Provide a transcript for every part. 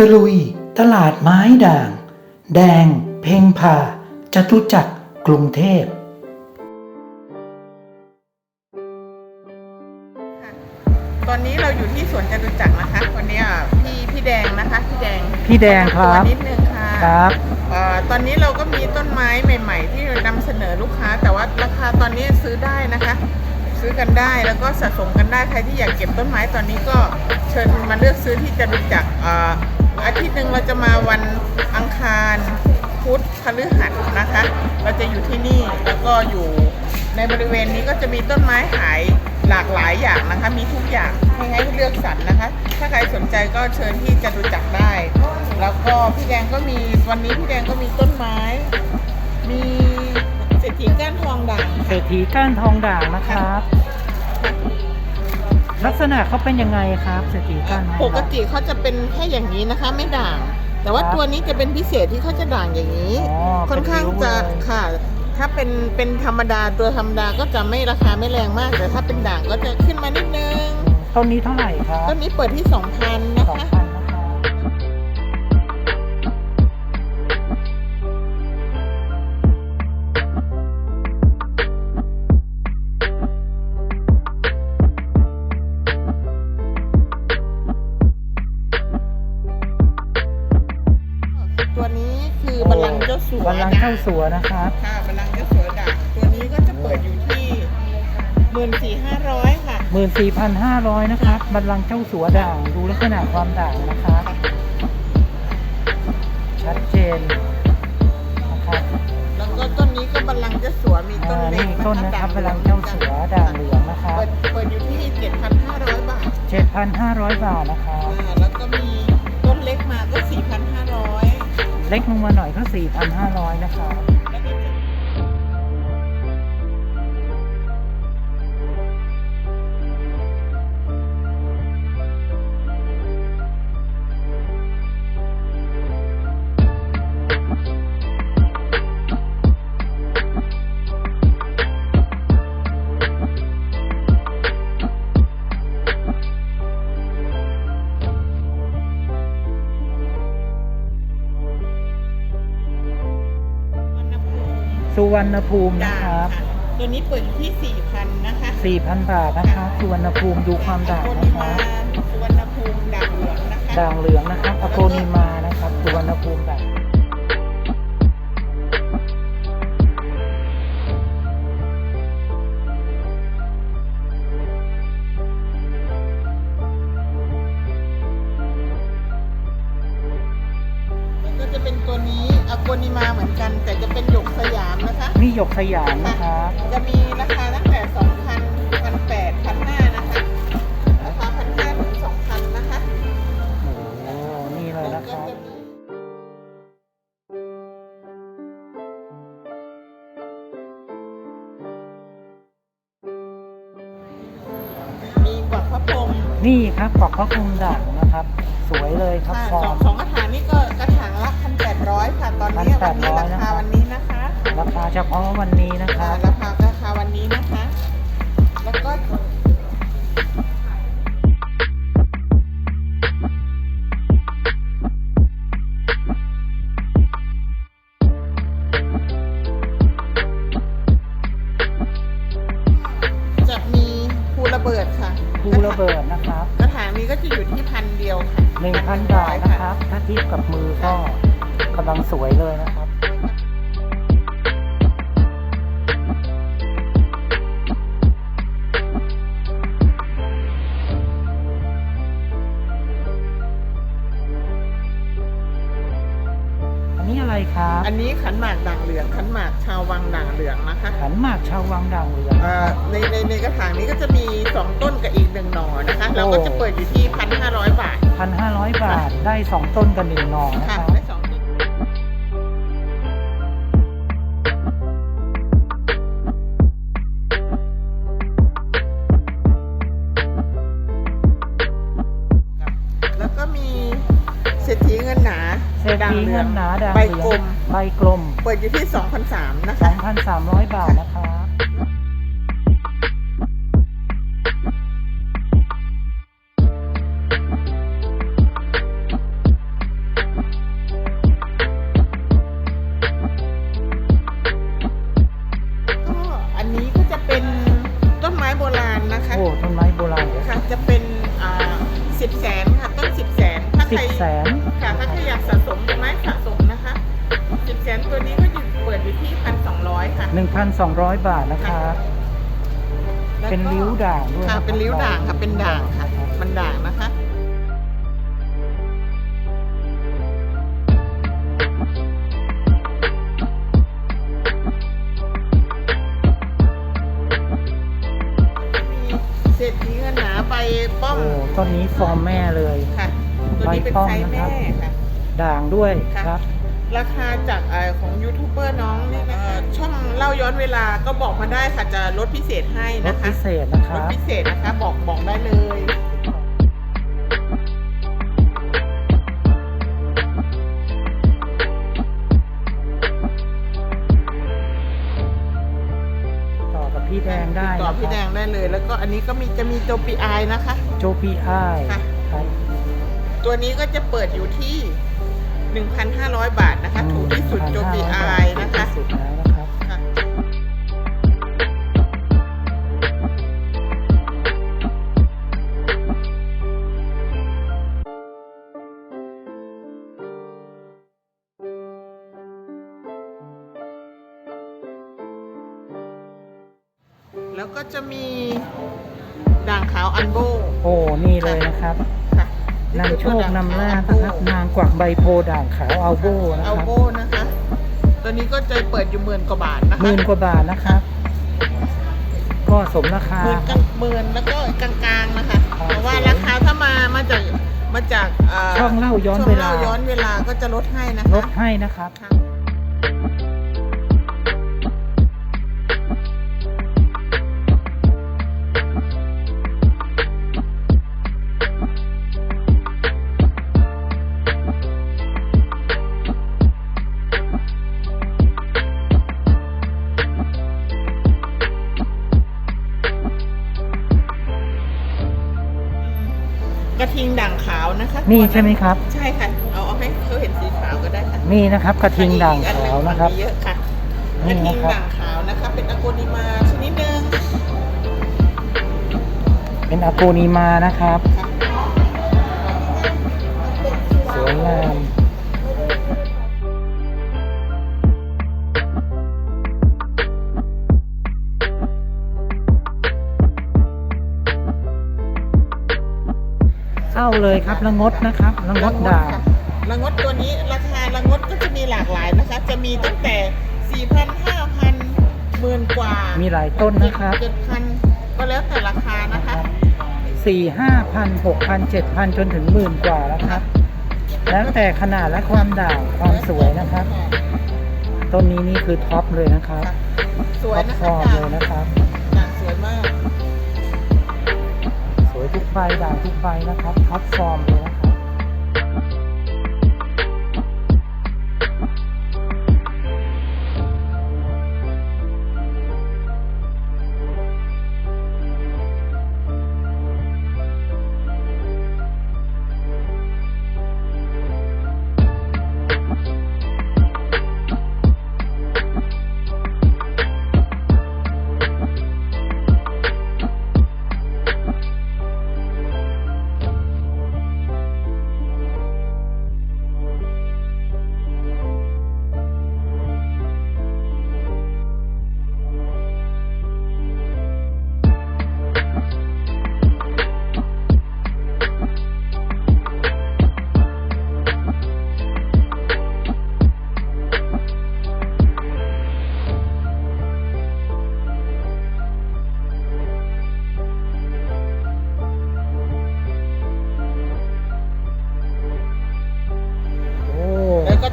ตะลุย ตลาดไม้ด่าง แดง เพ่งพาจตุจักรกรุงเทพตอนนี้เราอยู่ที่สวนจตุจักรนะคะ วันนี้อะพี่พี่แดงนะคะ พี่แดงพี่แดงครับตัวนิดนึงค่ะครับเอ่อตอนนี้เราก็มีต้นไม้ใหม่ ๆ ที่นำเสนอลูกค้า แต่ว่าราคาตอนนี้ซื้อได้นะคะ ซื้อกันได้แล้วก็สะสมกันได้ใครที่อยากเก็บต้นไม้ตอนนี้ก็เชิญมาเลือกซื้อที่จตุจักรเอ่อ อาทิตย์หนึ่งเราจะมาวันอังคารพุธพฤหัสนะคะ เราจะอยู่ที่นี่แล้วก็อยู่ในบริเวณนี้ก็จะมีต้นไม้ขายหลากหลายอย่างนะคะ มีทุกอย่างให้ให้เลือกสรรนะคะ ถ้าใครสนใจก็เชิญที่จตุจักรได้ แล้วก็พี่แดงก็มีวันนี้พี่แดงก็มีต้นไม้ มีเศรษฐีก้านทองด่างเศรษฐีก้านทองด่างนะครับ ลักษณะเขาเป็นยังไงครับเศรษฐีก้านทองปด่างกติเขาจะเป็นแค่อย่างนี้นะคะ ไม่ด่าง แต่ว่าครับตัวนี้จะเป็นพิเศษที่เขาจะด่างอย่างนี้อ๋อค่อนข้างจะเป็นริ้วเลยค่ะ ถ้าเป็นเป็นธรรมดาตัวธรรมดาก็จะไม่ราคาไม่แรงมาก แต่ถ้าเป็นด่างก็จะขึ้นมานิดนึง ต้นนี้เท่าไหร่ครับต้นนี้เปิดที่2,000นะสองคะพันนะครั บัลลังก์เจ้าสัวนะครับค่ะบัลลังก์เจ้าสัวด่างตัวนี้ก็จะเปิดอยู่ที่หมื่นสี่ห้าร้อยค่ะหมื่นสี่พันห้าร้อยนะครับบัลลังก์เจ้าสัวด่างดูลักษณะความด่างนะครับชัดเจนนะครับแล้วก็ต้นนี้ก็บัลลังก์เจ้าสัวมีต้นอ่าเล็กนี่ต้นนะครับด่างบัลลังก์เจ้าสัวด่างเหลืองนะครับเปิดเปิดอยู่ที่เจ็ดพันห้าร้อยบาทเจ็ดพันห้าร้อยบาทนะครับอ่าแล้วก็มีต้นเล็กมาก็สี่พันห้าร้อย เล็กลงมาหน่อยก็สี่พันห้าร้อยนะคะ วรรณภูมินะด่างครับค่ะตัวนี้เปิดอยู่ที่สี่พันนะคะสี่พันบาทนะครับสุวรรณภูมิดูความด่างตัวนะนี้ครัมาบสุวรรณภูมิด่างเหลืองนะคะ ด่างเหลืองนะครับอโปนิมานะครับสุวรรณภูมิด่าง หยกสยามนะครับจะมีราคาตั้งแต่2,000 1,800 1,500นะคะราคา1,500ถึง2,000นะคะโอ้โหนี่เลยแล้วนะคก็รับจะมีมีกวักพระพรหมนี่ครับกรอกพระพรหมด่างนะครับ สวยเลยครับค่ะฟอสอร์งมสองกระถางนี่ก็กระถางละ1,800ค่ะตอนนี้วันนี้รา1,800คาวันนี้นะคะ ราคาเฉพาะวันนี้นะคอ่ารับราคาราคาวันนี้นะคะ แล้วก็จะมีภูระเบิดค่ะภูระเบิดนะครับกระถางนี้ก็จะอยู่ที่พันเดียวค่ะหนึ่งพันบาทนะครับ ถ้าเทียบกับมือก็ก ครับ อันนี้ขันหมากด่างเหลืองขันหมากชาววังด่างเหลืองนะคะขันหมากชาววังด่างเหลืองเอ่อในในในกระถางนี้ก็จะมี 2 ต้นกับอีกหนึ่งหน่อนะคะเราก็จะเปิดอยู่ที่1,500บาทพันห้าร้อยบาทได้สองต้นกันหนึ่งหน่อนะค่ะ ครับ ได้ ศรษฐีเงินหนาเศรษฐีเงินหนาด่างใบกลมใบกลม เปิดอยู่ที่ 2,300นะคะ2,300 บาทนะคะโอ้ต้นไม้โบราณนะคะ โอ้ ต้นไม้โบราณค่ะ จะเป็นสิบแสนค่ะ รบแสนค่ะถ้าใครอยากสะสมไม้สะสมนะคะสิบแสนตัวนี้ก็อยู่เปิดอยู่ที่พันสองร้อยค่ะหนึ่งพันสองร้อยบาทนะครับแล้วก็เป็นริ้วด่างด้วยค่ะนะครับเป็นริ้วด่างค่ะเป็นด่างค่ะรับมันด่างนะคะมีเศรษฐีเงินหนาใบป้อมโอ้ต้นนี้ฟอร์มแม่เลยค่ะ ตัวนี้เป็นใบป้อมไซส์นะคแม่รับค่ะ ด่างด้วยค่ะ ครับ ราคาจากเอ่อของยูทูบเบอร์น้องเนี่ยนะคะช่องเล่าย้อนเวลาก็บอกมาได้ค่ะจะลดพิเศษให้รถนะคะพิเศษนะคลรัดบ พิเศษนะคะบอกบอกได้เลย ต่อกับพี่แดงได้ต่อนะพี่แดครับงได้เลย แล้วก็อันนี้ก็มีจะมีโจปีไอนะคะ โจปีไอค่ะ ครับ ตัวนี้ก็จะเปิดอยู่ที่ 1,500 บาทนะคะ ถูกที่สุดโจปีไอนะคะถูกที่สุดแล้วนะคะแล้วก็จะมีด่างขาวอันโบ โอ้ นี่เลยนะครับ นำโชคนำลาภนะครับนางกวักใบโพธิ์ด่างขาวอัลโบนะอัลครับโบนะคะ ตัวนี้ก็จะเปิดอยู่หมื่นกว่าบาทนะคะหมื่นกว่าบาทนะครับ ก็สมราคา หมื่นกลางหมื่นแล้วก็กลางๆนะคะครับเพราะว่าราคาถ้ามามาจากมาจากเช่องเล่าย้อนช่งเวลาย้อนเวลาก็จะลดให้นะคะลดให้นะครับ ค่ะ นะคะนี่ใช่ไหมครับ ใช่ค่ะเอาเอาให้เขาเห็นสีขาวก็ได้ค่ะนี่นะครับ กระทิงด่างอีกอัขาวหนะครับมีเยอะค่ะกนี่ระทิงนะครับด่างขาวนะคะ เป็นอะโกนิมาชนิดหนึ่งเป็นอะโกนีมานะครับค่ะสวยงามาเลยครับละงดนะครับละงดด่างค่ะละงดตัวนี้ราคาละงดก็จะมีหลากหลายนะคะ จะมีตั้งแต่4,000 5,000หมื่นกว่ามีมีหลายต้นนะครับ7,000ก็แล้วแต่ราคานะคะสี่ห้าพันหกพันเจ็ดพันจนถึงหมื่นกว่าแล้วครับ แล้วแต่ขนาดและความด่างความสวยนะครับ ต้นนี้นี่คือท็อปเลยนะครับค่ะสวยท็อปนะฟคะอร์มเลยนะครับ ใบด่าทุกใบนะครับท็อปฟอร์มเลยนะครับ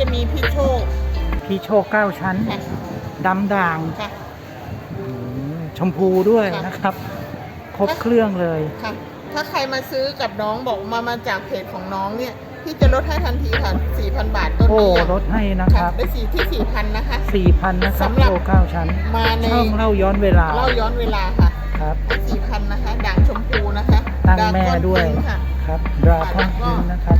จะมีพี่โชคพี่โชคเก้าชั้นค่ะดำด่างค่ะ อืมชมพูด้วยค่ะ นะครับ ครบเครื่องเลย ค่ะ ถ้าใครมาซื้อกับน้องบอกมามาจากเพจของน้องเนี่ย พี่จะลดให้ทันทีค่ะ 4,000 บาทต้นโอ้นี้อะลดให้นะคค่ะรับได้สี่ที่ 4,000 นะคะสี่พันนะครับสำหรับโชคเก้าชั้น มาในช่องเล่าย้อนเวลาเล่าย้อนเวลาค่ะ ครับให้4,000 นะคะ ด่างชมพูนะคะตั้งด่าแม่ก้อนด้วยพิงค์ค่ะ ครับดราก้อนแล้วก็พิงค์นะครับ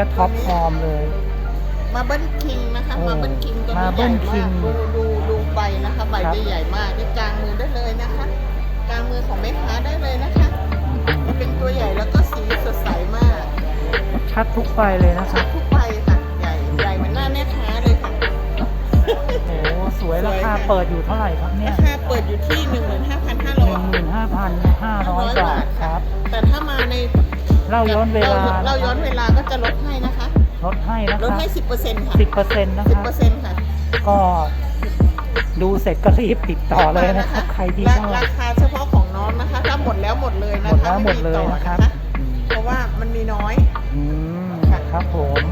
ก็ท็อปฟอร์มเลย มาเบิลคิงนะคะโอ้มาเบิลคิงตัวนี้ใหญ่ Marble มาก King ดูดูดูใบนะคะใบครับ จะใหญ่มากนี่กลางมือได้เลยนะคะกลางมือของแม่ค้าได้เลยนะคะมันเป็นตัวใหญ่แล้วก็สีสดใสมากชัดทุกใบเลยนะคชัรัดบทุกใบค่ะ ใหญ่ใหญ่เหมือนหน้าแม่ค้าเลยค่ะ โอ้สวยสวยราคาค่ะ เปิดอยู่เท่าไหร่ครับเนี่รายคาเปิดอยู่ที่ หนึ่ง15,500หมื่นห้าพันห้าร้อยบาทครับ แต่ถ้ามาใน เล่าย้อนเวลา เราย้อนเวลาก็จะลดให้นะคะ ลดให้นะลคดรับให้10%ค่ะสิบเปอร์เซ็นต์นะครับ10%ค่ะก็ดูเสร็จก็รีบติดต่อเลยนะครับ ใครที่ราชอบราคาเฉพาะของน้องนะคะ ถ้าหมดแล้วหมดเลยหมนะดคะแล้วหมดเลยต่อนะครับอืมเพราะว่ามันมีน้อย อืมครับผม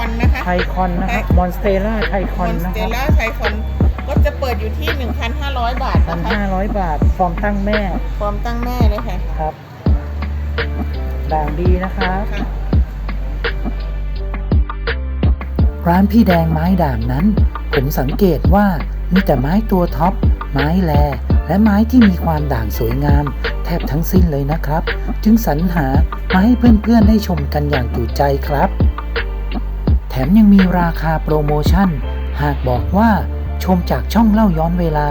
อนนะคะไทคอนนะครับมอนสเตล่าไทคมอนอนสนะเตครับล่าไทคอนก็จะเปิดอยู่ที่ 1,500 บาทพันนะคะห้าร้อยบาท ฟอร์มตั้งแม่ฟอร์มตั้งแม่เลยค่ะครับด่างดีนะครับ ค่ะ ร้านพี่แดงไม้ด่างนั้น ผมสังเกตว่ามีแต่ไม้ตัวท็อป ไม้แล และไม้ที่มีความด่างสวยงาม แทบทั้งสิ้นเลยนะครับ จึงสรรหามาให้เพื่อนๆได้ชมกันอย่างจุใจครับ แถมยังมีราคาโปรโมชั่น หากบอกว่าชมจากช่องเล่าย้อนเวลา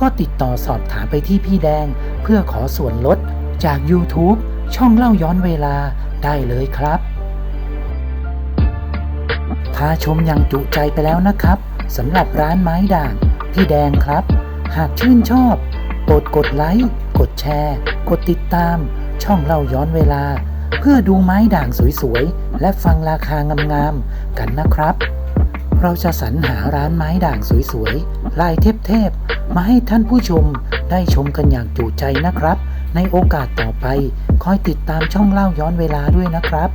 ก็ติดต่อสอบถามไปที่พี่แดง เพื่อขอส่วนลดจาก YouTube ช่องเล่าย้อนเวลาได้เลยครับ พาชมอย่างจุใจไปแล้วนะครับสำหรับร้านไม้ด่าง พี่แดงครับ หากชื่นชอบโปรดกดไลค์ กดแชร์ กดติดตาม ช่องเล่าย้อนเวลา เพื่อดูไม้ด่างสวย และฟังราคางามๆกันนะครับ เราจะสรรหาร้านไม้ด่างสวยๆ ลายเทพๆ มาให้ท่านผู้ชมได้ชมกันอย่างจุใจนะครับ ในโอกาสต่อไปคอยติดตามช่องเล่าย้อนเวลาด้วยนะครับ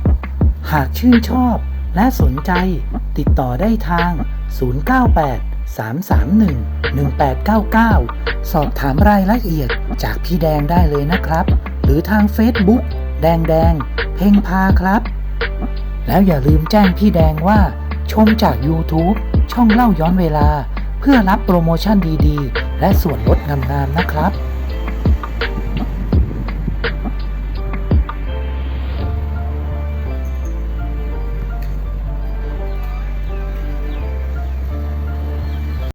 หากชื่นชอบและสนใจติดต่อได้ทาง 098 331 1899 สอบถามรายละเอียดจากพี่แดงได้เลยนะครับ หรือทาง Facebook แดงแดง เพ่งพาครับ แล้วอย่าลืมแจ้งพี่แดงว่า ชมจาก YouTube ช่องเล่าย้อนเวลา เพื่อรับโปรโมชั่นดีๆ และส่วนลดงามๆนะครับ